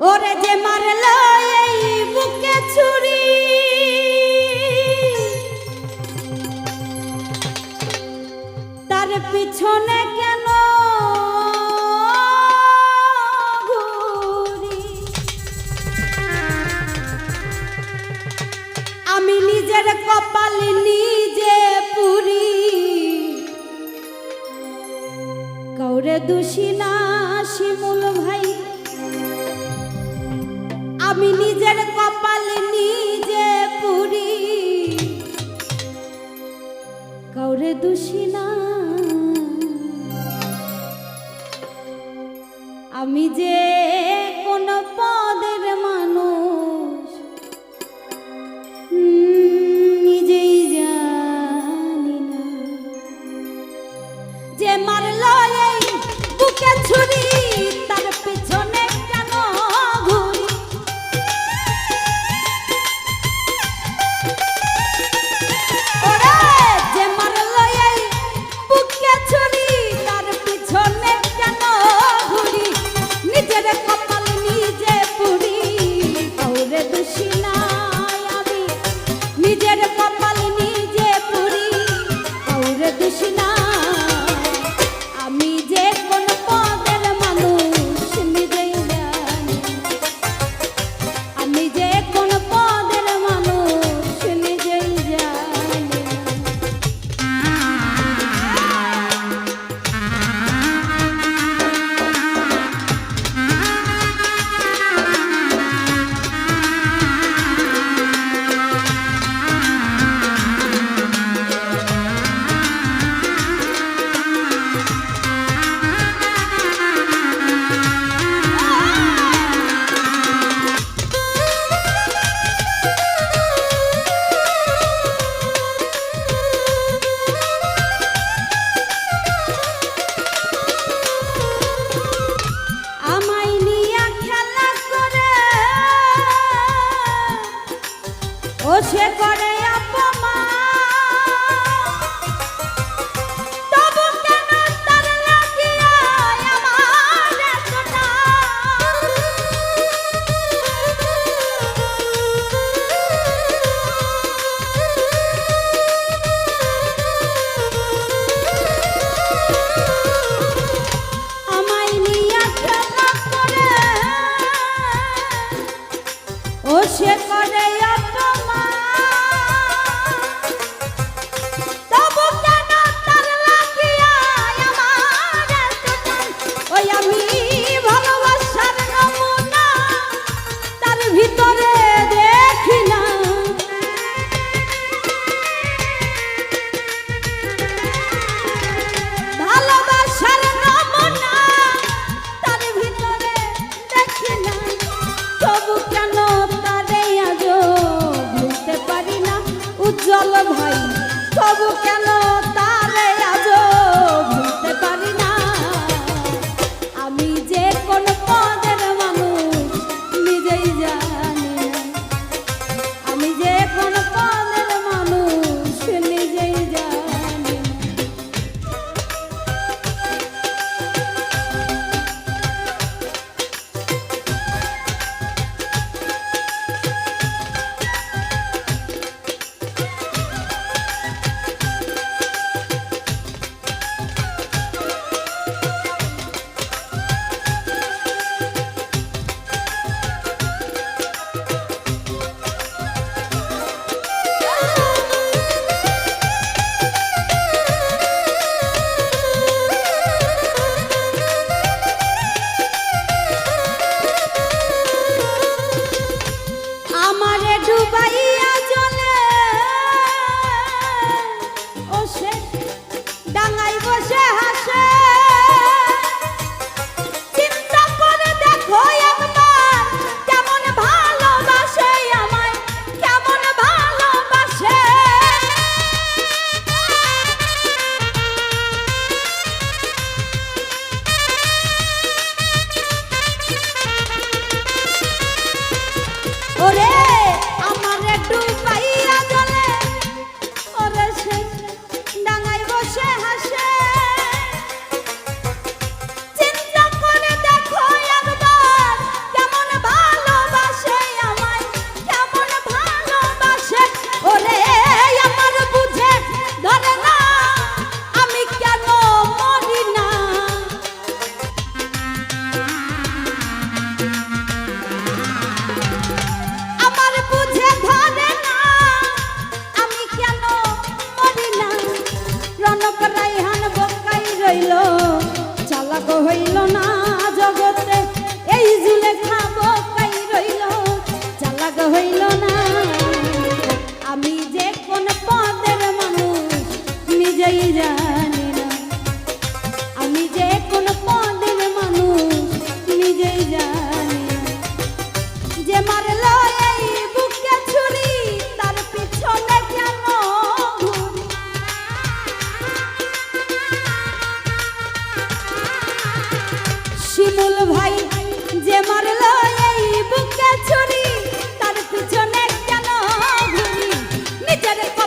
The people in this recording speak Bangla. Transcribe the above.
ওরে যে মারল এই বুকে ছুরি। তার পিছনে কেন আমি নিজের কপাল নিজে পুরি। কৌরে দোষী না শিমুল ভাই আমি নিজের কপাল নিজে পুরি। কাউরে দোষী না। আমি যে বাবু কেন por. হইল না। Get it for